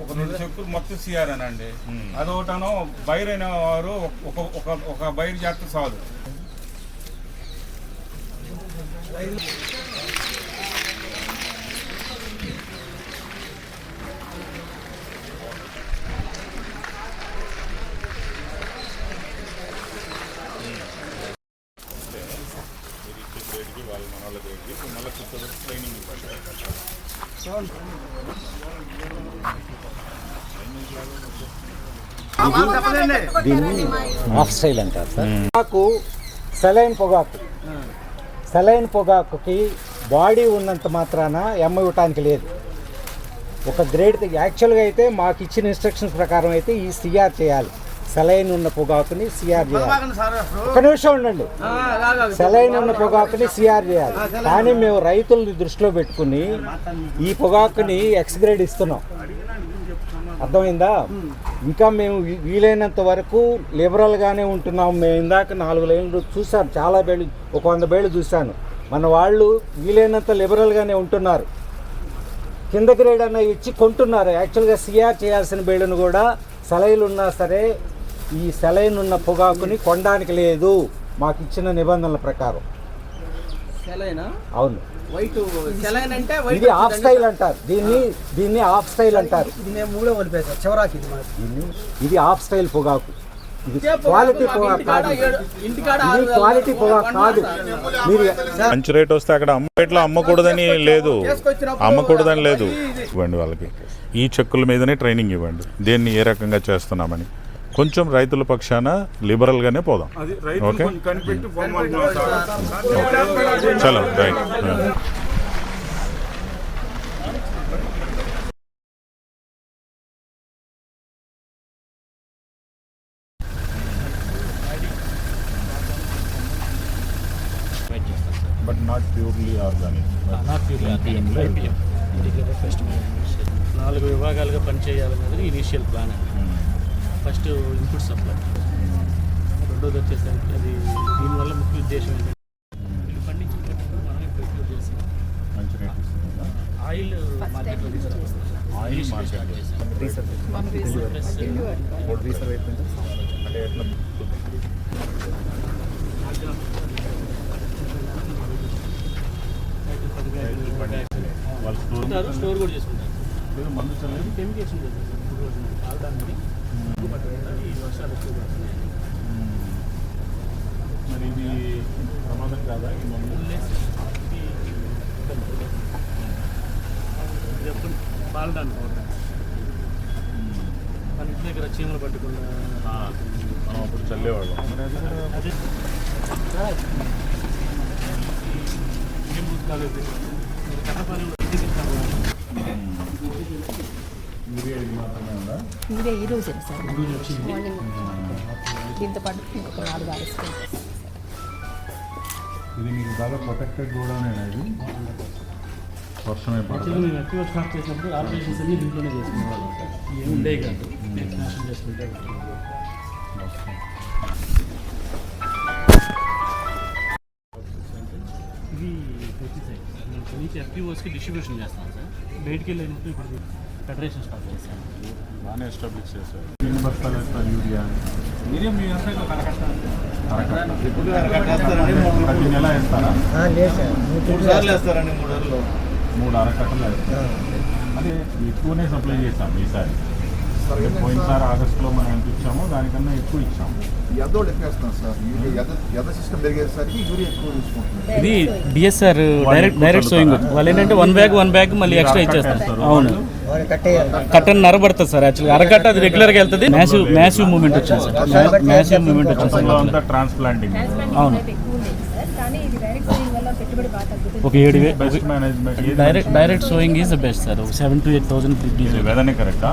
ఒక రెండు చెప్పు మొత్తం సిఆర్ అండి. Hmm. అదొకటను బైర్ అయిన వారు ఒక ఒక ఒక బైర్ జాతర సాదు చాలు దీన్ని ఆఫ్ స్టైల్ అంటారు సార్. పొగాకు సెలైన్ పొగాకు. సెలైన్ పొగాకుకి బాడీ ఉన్నంత మాత్రాన ఎమ్మ ఇవ్వటానికి లేదు. ఒక గ్రేడ్ యాక్చువల్గా అయితే మాకు ఇచ్చిన ఇన్స్ట్రక్షన్స్ ప్రకారం అయితే ఈ సిఆర్ చేయాలి. సెలైన్ ఉన్న పొగాకుని సిఆర్ చేయాలి ఒక నిమిషం ఉండండి. సెలైన్ ఉన్న పొగాకుని సిఆర్ చేయాలి కానీ మేము రైతుల్ని దృష్టిలో పెట్టుకుని ఈ పొగాకుని ఎక్స్ గ్రేడ్ ఇస్తున్నాం. అర్థమైందా? ఇంకా మేము వీలైనంత వరకు లిబరల్గానే ఉంటున్నాం. మేము ఇందాక నాలుగు లైన్లు చూసాను చాలా బేళ్ళు ఒక వంద బేళ్ళు చూశాను. మన వాళ్ళు వీలైనంత లిబరల్గానే ఉంటున్నారు. కింద గ్రేడ్ అన్న ఇచ్చి కొంటున్నారు. యాక్చువల్గా సిఆర్ చేయాల్సిన బేళ్ళను కూడా సెలైలు ఉన్నా సరే ఈ సెలైన్ ఉన్న పొగాకుని కొనడానికి లేదు. మాకు ఇచ్చిన నిబంధనల ప్రకారం. సెలైనా? అవును. వైట్ సెలైన్ అంటే వైట్ ఇది ఆఫ్ స్టైల్ అంటారు. దీన్ని దీన్ని ఆఫ్ స్టైల్ అంటారు. చివరాకి దీన్ని ఇది ఆఫ్ స్టైల్ పొగాకు. ఇది క్వాలిటీ పొగాకు కాదు. ఇది క్వాలిటీ పొగాకు కాదు. మీరు మంచి రేట్ వస్తే అక్కడ అమ్మ రేట్లో అమ్మకూడదని లేదు. అమ్మకూడదని లేదు. ఇవ్వండి వాళ్ళకి. ఈ చెక్కుల మీదనే ట్రైనింగ్ ఇవ్వండి. దేన్ని ఏ రకంగా చేస్తున్నామని. కొంచెం రైతుల పక్షాన లిబరల్గానే పోదాం. అది ఓకే చలో right. But not purely organic నాలుగు విభాగాలుగా పనిచేయాలన్నది ఇనీషియల్ ప్లాన్ అండి. ఫస్ట్ ఇన్పుట్ సప్లై రెండోది వచ్చేసరికి అది దీనివల్ల ముఖ్య ఉద్దేశం ఏంటంటే వీళ్ళు పండించిన పెట్టుబడి మనమే ప్రొక్యూర్ చేసి ఆయిల్ వాళ్ళు స్టోర్ కూడా చేసుకుంటారు. మందు చల్లలేదు కెమికల్స్ ఉంటుంది సార్ ఇప్పుడు రోజు తాగడానికి ఎక్కువ పట్టకుండా ఈ వర్షాలు ఎక్కువ పడుతున్నాయి మరి ఇది ప్రమాదం కాదా ఈ మందు ఎప్పుడు పాలడానికి మన ఇంటి దగ్గర చీమలు పట్టుకున్న అప్పుడు చల్లేవాళ్ళం అదే ఏం పుస్తకాలు కట్టపని ఇదే ఈ రోజే సార్. మార్నింగ్. దీంతో పాటు ఇంకొక నాలుగు ఆరేసుకోండి ఇది మీకు బాగా ప్రొటెక్టెడ్ కూడానే ఇది. వర్షమే యాక్చువల్గా మేము ఎక్కువ స్టార్ట్ చేసినప్పుడు ఆపరేషన్స్ అన్ని దీంట్లోనే చేసుకునే వాళ్ళం సార్ ఏమి ఉండేవి కాదు. ఇంటర్నేషనల్ చేసుకుంటే ఇది ఇక్కడి నుంచి ఎఫ్పిఓస్కి డిస్ట్రిబ్యూషన్ చేస్తాం సార్. బయటికి వెళ్ళినప్పుడు ఇప్పుడు ఫెడరేషన్ స్టార్ట్ చేస్తాం బాగానే ఎస్టాబ్లిష్ చేశారు. ఎన్ని బస్తాలు వేస్తారు యూరియా ప్రతి నెల వేస్తారా? మూడు అరకట్టలు వేస్తారు. అదే ఎక్కువనే సప్లై చేస్తాం ఈసారి. పోయినసారి ఆగస్టులో మనం ఎంత ఇచ్చామో దానికన్నా ఎక్కువ ఇచ్చాము. ఎదోడు ఎక్కువ వేస్తాం సార్ ఎద ఎద సిస్టమ్ పెరిగేసరికి యూరియా ఎక్కువ తీసుకుంటున్నాం ఇది డిఎస్ఆర్ డైరెక్ట్ డైరెక్ట్ సోయింగ్ వాళ్ళు ఏంటంటే వన్ బ్యాగ్ వన్ బ్యాగ్ మళ్ళీ ఎక్స్ట్రా ఇచ్చేస్తారు. అవును. కట్టన్ నరబడుతుంది సార్ యాక్చువల్గా అరకట్ట అది రెగ్యులర్గా వెళ్తుంది. మ్యాసివ్ మ్యాసివ్ మూమెంట్ వచ్చింది సార్. మ్యాసివ్ మూమెంట్ వచ్చింది సార్. ట్రాన్స్ప్లాంటింగ్ అవును. సార్ ఒక ఏడు వే best management direct direct sowing is the best sir seven to eight thousand వెదనే కరెక్టా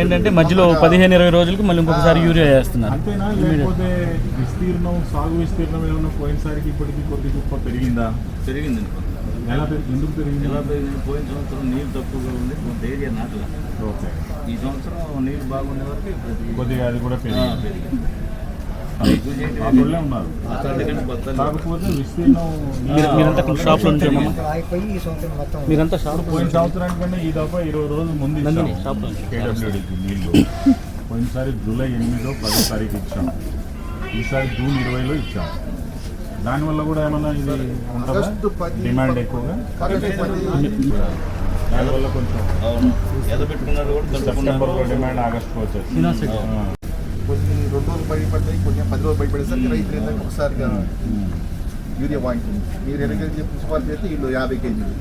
ఏంటంటే మధ్యలో పదిహేను ఇరవై రోజులకు మళ్ళీ ఇంకొకసారి యూరియా వేస్తున్నారు అంతేనా? లేకపోతే విస్తీర్ణం సాగు విస్తీర్ణం ఏమైనా పోయినసారికి ఇప్పటికి కొద్ది గొప్ప పెరిగిందా? పెరిగింది ఎలా ఎందుకు పెరిగింది? ఎలా పెరిగింది? పోయిన సంవత్సరం నీళ్ళు తక్కువగా ఉంది కొంత ఏరియా నాటల. ఓకే. ఈ సంవత్సరం నీళ్ళు బాగుండే వరకు కొద్దిగా అది కూడా పెరిగింది పెరిగింది ఆ వాళ్ళే ఉన్నారు కాకపోతే విస్తీర్ణం మీరు- మీరంతా కొంచెం షాప్లో ఈ మీరంతా షాప్ పోయిన సంవత్సరానికి కన్నా ఈ దఫా ఇరవై రోజులు ముందు షాప్లో. నీళ్ళు పోయినసారి జూలై ఎనిమిదో పదో తారీఖు ఇచ్చాం ఈసారి జూన్ ఇరవైలో ఇచ్చాం దానివల్ల కూడా ఏమన్నా ఇది ఉంటుందా డిమాండ్ ఎక్కువగా దానివల్ల కొంచెం సెప్టెంబర్లో డిమాండ్ ఆగస్టుకు వచ్చేసి కొన్ని రెండు రోజులు బయటపడతాయి కొన్ని పది రోజులు బయటపడేసరికి రైతులు ఏంటంటే ఒకసారిగా యూరియా వాయించింది మీరు ఎన్ని కేజీ మున్సిపాలిటీ చేస్తే వీళ్ళు యాభై కేజీలు.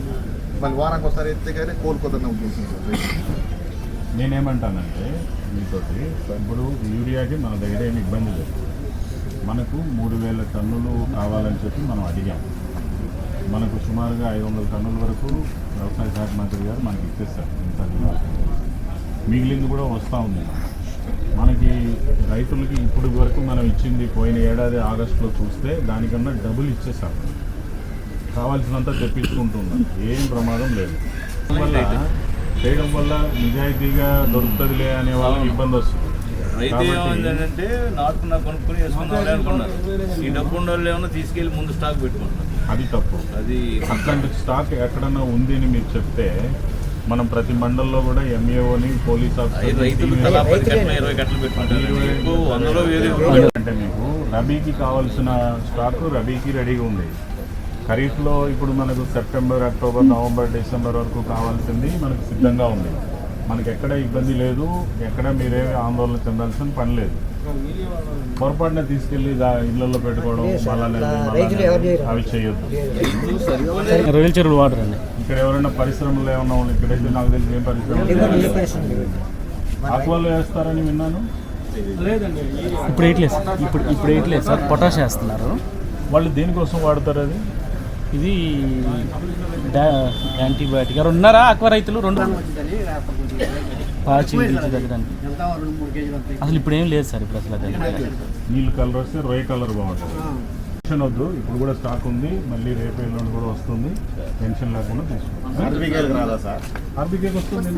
మళ్ళీ వారానికి ఒకసారి ఎత్తే కానీ కోలుకోదన్న ఉద్దేశం. నేనేమంటానంటే మీతోటి ఇప్పుడు యూరియాకి మన దగ్గర ఏమి ఇబ్బంది లేదు. మనకు మూడు వేల టన్నులు కావాలని చెప్పి మనం అడిగాం. మనకు సుమారుగా ఐదు వందల టన్నుల వరకు వ్యవసాయ శాఖ మంత్రి గారు మనకి ఇచ్చేస్తారు. ఇంత మిగిలింది కూడా వస్తూ ఉంది. మనకి రైతులకి ఇప్పుడు వరకు మనం ఇచ్చింది పోయిన ఏడాది ఆగస్టులో చూస్తే దానికన్నా డబుల్ ఇచ్చేసాం కావాల్సినంత తెప్పించుకుంటున్నాం. ఏం ప్రమాదం లేదు. వల్ల చేయడం వల్ల నిజాయితీగా దొరుకుతుందిలే అనే వాళ్ళకి ఇబ్బంది వస్తుంది. రైతు కాబట్టి ఏమైందంటే నాటుకున్నా కొనుక్కొని వేసుకున్నాం అనుకున్నారు ఈ డబ్బు ఏమన్నా తీసుకెళ్ళి ముందు స్టాక్ పెట్టుకుంటారు అది తప్పు. అది అట్లాంటి స్టాక్ ఎక్కడన్నా ఉంది అని మీరు చెప్తే మనం ప్రతి మండల్లో కూడా ఎంఏఓని పోలీస్ వందలో వేలు అంటే మీకు రబీకి కావాల్సిన స్టాక్ రబీకి రెడీగా ఉంది ఖరీఫ్లో ఇప్పుడు మనకు సెప్టెంబర్ అక్టోబర్ నవంబర్ డిసెంబర్ వరకు కావాల్సింది మనకు సిద్ధంగా ఉంది మనకి ఎక్కడ ఇబ్బంది లేదు ఎక్కడ మీరేమి ఆందోళన చెందాల్సిన పని లేదు. పొరపాటున తీసుకెళ్ళి దా- ఇళ్ళలో పెట్టుకోవడం అవి చేయొద్దు. ఇక్కడ ఎవరైనా పరిశ్రమలు ఏమన్నా ఉన్నాయి ఇక్కడైతే నాకు తెలిసి ఏం పరిశ్రమలు ఆక్వాలో వేస్తారని విన్నాను. లేదండి ఇప్పుడు వేయట్లేదు సార్. ఇప్పుడు ఇప్పుడు వేయట్లేదు సార్. పొటాష్ వేస్తున్నారు. వాళ్ళు దేనికోసం వాడతారు అది? ఇది యాంటీబయాటిక్. ఎవరు ఉన్నారా ఆక్వా రైతులు? రెండు పాచి తగ్గడానికి అసలు ఇప్పుడు ఏం లేదు సార్ ఇప్పుడు అసలు నీళ్ళు కలర్ వస్తే రొయ్య కలర్ బాగుంటుంది. టెన్షన్ వద్దు ఇప్పుడు కూడా స్టాక్ ఉంది. మళ్ళీ రేపు ఎల్లుండి కూడా వస్తుంది. టెన్షన్ లేకుండా ఆర్బీకేకి వస్తుంది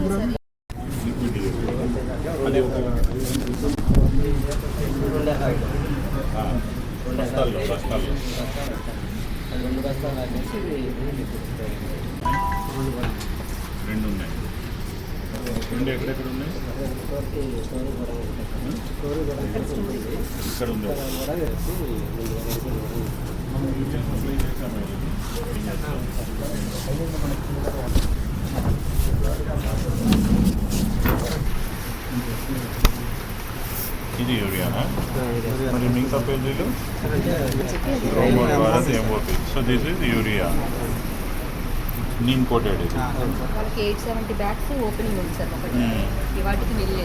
రెండు ఉన్నాయి. రెండు ఎక్కడెక్కడ ఉన్నాయి? ఇక్కడ ఉంది. మనం యూరియా సప్లై చేసాము ఇది? యూరియానా? మరి మిగతా పేజీలు రోమో Bharat so this is urea neem coated ఇది వాళ్ళకి ఎయిట్ సెవెంటీ బ్యాగ్స్ ఓపెనింగ్ ఉంది సార్ ఒకటి. వాటికి bill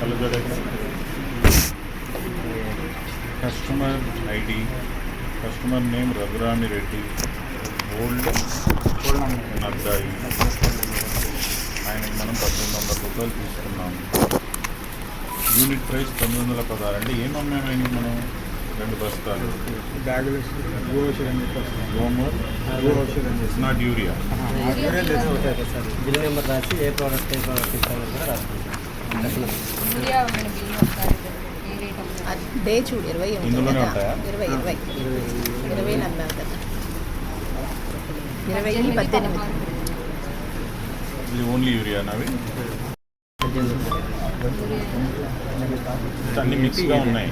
కలగడ customer ID customer name Raghurami Reddy old అద్దాయి ఆయనకి మనం పద్దెనిమిది వందల రూపాయలు తీసుకున్నాము. యూనిట్ ప్రైస్ తొమ్మిది వందల పదహారు అంటే ఏం అమ్మామండి మనం రెండు బస్తాలు గోమర్ నాట్ యూరియా బిల్ నెంబర్ రాసి ఏ ప్రోడక్ట్ ఏ ప్రోడక్ట్ ఇస్తామని కూడా రాసుకుంటాం? డే చూడు ఇరవై ఉంది ఇందులోనే కదా. ఉంటాయా? ఇరవై ఇరవై ఇరవై అన్నాం కదా ఇరవై పద్దెనిమిది ఇది ఓన్లీ యూరియా అన్ని మిక్స్గా ఉన్నాయి.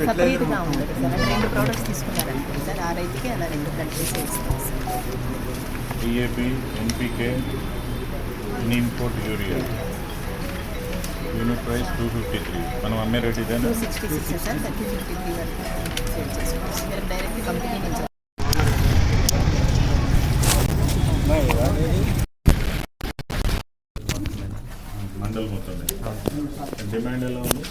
సపరేట్గా ఉండదు సార్ అంటే రెండు ప్రోడక్ట్స్ తీసుకున్నారనుకోండి సార్ ఆ రైతుకి అలా రెండు కంట్రీస్ ఇస్తాం sir. DAP NPK neem coat urea unit price two fifty three మనం అమ్మే రేట్ ఇదేనా? Two sixty six sir thirty fifty three వరకు సేల్ చేసుకోవచ్చు మీరు డైరెక్ట్ కంపెనీ నుంచి మండల్ మొత్తం డిమాండ్ ఎలా ఉంది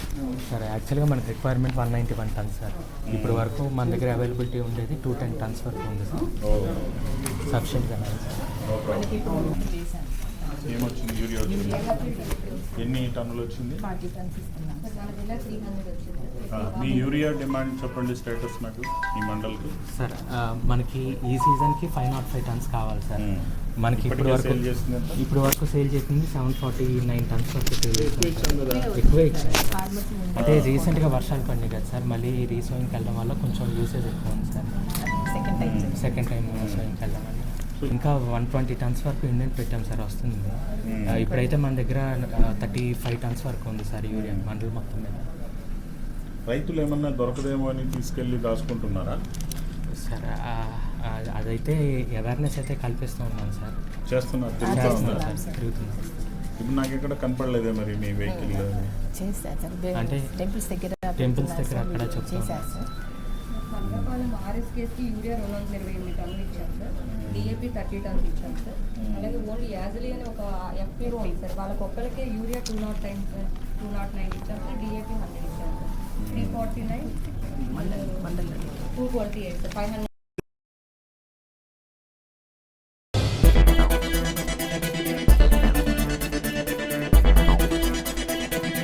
సార్ యాక్చువల్గా మనకి requirement one ninety one tons sir. ఇప్పుడు వరకు మన దగ్గర అవైలబిలిటీ ఉండేది టూ టెన్ టన్స్ వరకు ఉంది సార్. సఫిషియెంట్గా ఎన్ని టన్నులు వచ్చింది? మీ యూరియా డిమాండ్ చెప్పండి స్టేటస్ నాకు ఈ మండల్కి. సార్ మనకి ఈ సీజన్కి ఫైవ్ నాట్ ఫైవ్ టన్స్ కావాలి సార్. మనకి ఇప్పుడు వరకు? ఇప్పుడు వరకు సేల్ చేసింది సెవెన్ ఫార్టీ నైన్ టన్స్ వరకు సేల్ ఎక్కువ అంటే రీసెంట్గా వర్షాలు పడినాయి కదా సార్. మళ్ళీ రీసోయింగ్కి వెళ్ళడం వల్ల కొంచెం యూసేజ్ ఎక్కువ ఉంది sir. Second time second time సోయింగ్కి వెళ్ళడం వల్ల. ఇంకా వన్ ట్వంటీ టన్స్ వరకు ఇండియన్ పెట్టాం సార్ వస్తుంది. ఆ, ఇప్పుడైతే మన దగ్గర థర్టీ ఫైవ్ టన్స్ వరకు ఉంది సార్ యూరియా మండలి మొత్తం మీద. రైతులు ఏమన్నా దొరకదేమో అని తీసుకెళ్ళి దాచుకుంటున్నారా? సార్ అదైతే అవేర్నెస్ అయితే కల్పిస్తూ ఉన్నాం సార్. చేస్తున్నారు చేస్తున్నాం తిరుగుతున్నారు. సార్ తిరుగుతున్నాం ఇప్పుడు నాకు ఎక్కడ కనపడలేదే మరి మీ వెహికల్ అంటే టెంపుల్స్ దగ్గర టెంపుల్స్ దగ్గర అక్కడ చెప్తా చేశారు సార్. మందపాలెం ఆర్ఎస్కేస్కి యూరియా రెండు వందల ఇరవై ఎనిమిది టన్నులు ఇచ్చాం సార్ డిఏపి థర్టీ టన్స్ ఇచ్చాం సార్. అలాగే ఓన్లీ యాజలీ అని ఒక ఎఫ్పిఓ ఉంది సార్. వాళ్ళకి ఒక్కరికే urea two nought nine sir two nought nine ఇచ్చాం సార్ డిఏపి హండ్రెడ్ ఇచ్చాం sir. Three forty nine mandal mandal two twenty eight sir five hundred